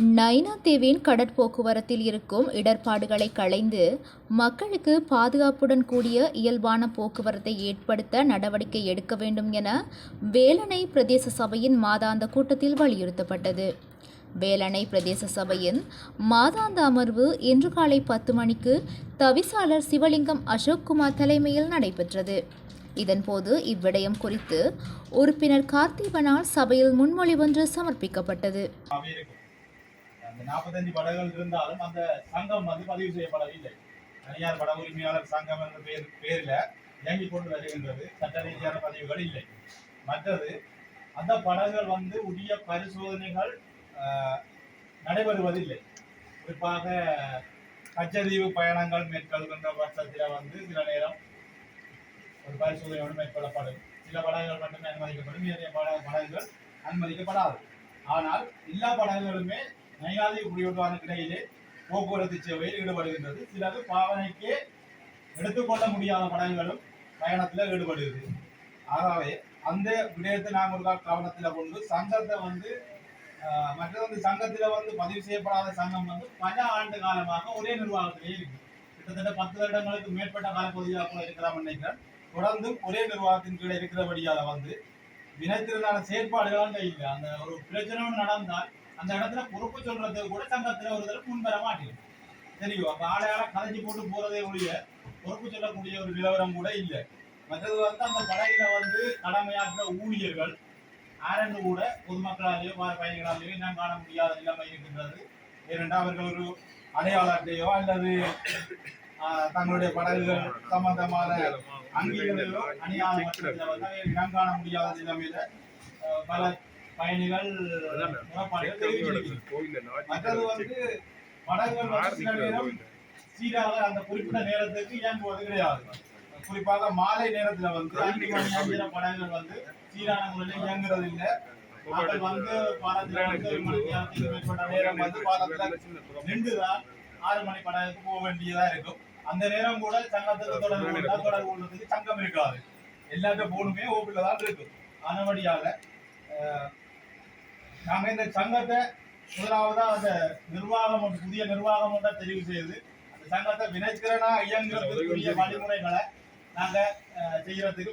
நைனா தீவின் கடற்போக்குவரத்தில் இருக்கும் இடர்பாடுகளை களைந்து மக்களுக்கு பாதுகாப்புடன் கூடிய இயல்பான போக்குவரத்தை ஏற்படுத்த நடவடிக்கை எடுக்க வேண்டும் என வேலணை பிரதேச சபையின் மாதாந்த கூட்டத்தில் வலியுறுத்தப்பட்டது. வேலணை பிரதேச சபையின் மாதாந்த அமர்வு இன்று காலை பத்து மணிக்கு தவிசாளர் சிவலிங்கம் அசோக்குமார் தலைமையில் நடைபெற்றது. இதன்போது இவ்விடயம் குறித்து உறுப்பினர் கார்த்திபனால் சபையில் முன்மொழிவொன்று சமர்ப்பிக்கப்பட்டது. அந்த நாற்பத்தஞ்சு படகுகள் இருந்தாலும் அந்த சங்கம் வந்து பதிவு செய்யப்படவில்லை. தனியார் பட உரிமையாளர் சங்கம் என்ற பேர் பேரில் இயங்கிக் கொண்டு வருகின்றது. சட்ட ரீதியான பதிவுகள் இல்லை. மற்றது அந்த படகுகள் வந்து உரிய பரிசோதனைகள் நடைபெறுவதில்லை. குறிப்பாக கச்சதீவு பயணங்கள் மேற்கொள்கின்ற பட்சத்தில் வந்து சில நேரம் ஒரு பரிசோதனையோடு மேற்கொள்ளப்படும். சில படகுகள் மட்டுமே அனுமதிக்கப்படும். ஏனைய பட படகுகள் அனுமதிக்கப்படாது. ஆனால் எல்லா படகுகளுமே நையாதி குடியுறவானுக்கு போக்குவரத்து சேவையில் ஈடுபடுகின்றது. சிலது பாவனைக்கே எடுத்துக்கொள்ள முடியாத படங்களும் பயணத்தில் ஈடுபடுகிறது. ஆகவே அந்த விடயத்தை நாங்கள் ஒரு கவனத்தில் கொண்டு சங்கத்தை வந்து ஆஹ், மற்றது வந்து சங்கத்தில் வந்து பதிவு செய்யப்படாத சங்கம் வந்து பல ஆண்டு காலமாக ஒரே நிர்வாகத்திலே இருக்கு. கிட்டத்தட்ட பத்து வருடங்களுக்கு மேற்பட்ட காலப்பகுதியாக கூட இருக்கலாம் நினைக்கிறேன். தொடர்ந்து ஒரே நிர்வாகத்தின் கீழே இருக்கிறபடியால் வந்து வினைத்திறனான செயற்பாடுகளாக இல்லை. அந்த ஒரு பிரச்சனை நடந்தால் அந்த இடத்துல பொறுப்பு சொல்றதுக்கு கூட சங்கத்துல ஒரு தடவை முன்வர மாட்டேங்குது. தெரியும். அப்ப ஆளையால கதைஞ்சு போட்டு போறதே ஒழிய பொறுப்பு சொல்லக்கூடிய ஒரு நிலவரம் கூட இல்லை. மற்றது வந்து அந்த கடையில வந்து கடமையாற்ற ஊழியர்கள் ஆரண்டு கூட பொதுமக்களாலேயோ பயணிகளாலேயோ இன்னும் காண முடியாத நிலைமை இருக்கின்றது. ஏனென்றால் அவர்கள் ஒரு அடையாள அட்டையோ அல்லது தங்களுடைய படகுகள் சம்பந்தமான அங்கீகளையோ அணியாத இனம் காண முடியாத நிலைமையில பல பயணிகள் மற்றது வந்து நேரம் சீராக அந்த குறிப்பிட்ட நேரத்துக்கு இயங்குவது கிடையாது. குறிப்பாக மாலை நேரத்துல வந்து அஞ்சு மணி படகுகள் வந்து சீரான முறையில் இயங்குறது இல்லை. வந்து பாலத்துல வந்து ஒரு மணி நேரத்துக்கு மேற்பட்ட நேரம் வந்து பாலத்துல நின்றுதான் ஆறு மணி படகுக்கு போக வேண்டியதா இருக்கும். அந்த நேரம் கூட சங்கத்துக்கு தொடர்பு தொடர்பு கொள்றதுக்கு சங்கம் இருக்காது. எல்லாத்த போனுமே ஓப்பில தான் இருக்கும். ஆனபடியால அஹ், இந்த சங்கத்தை முதலாவதா அந்த நிர்வாகம் ஒன்று புதிய நிர்வாகம் ஒன்றை தெரிவு செய்து அந்த சங்கத்தை வினைத்திறனா இயங்குறதுக்குரிய வழிமுறைகளை நாங்க செய்யறதுக்கு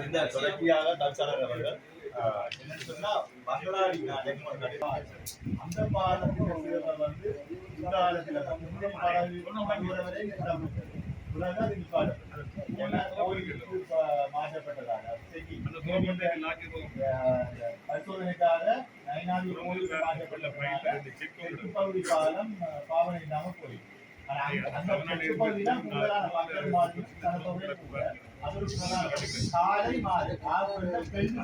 இந்த தொடர்ச்சியாக டாக்டர் அவர்கள் என்னன்னு சொன்னா பங்களாடி. அந்த சிறுவர் வந்து இந்த காலத்துல மாற்றப்பட்டதாக பரிசோதனைக்காக நைனாதி கோயிலுக்கு பகுதி பாலம் பாவனை இல்லாமல் போயிடுது காலை மாறு பெண்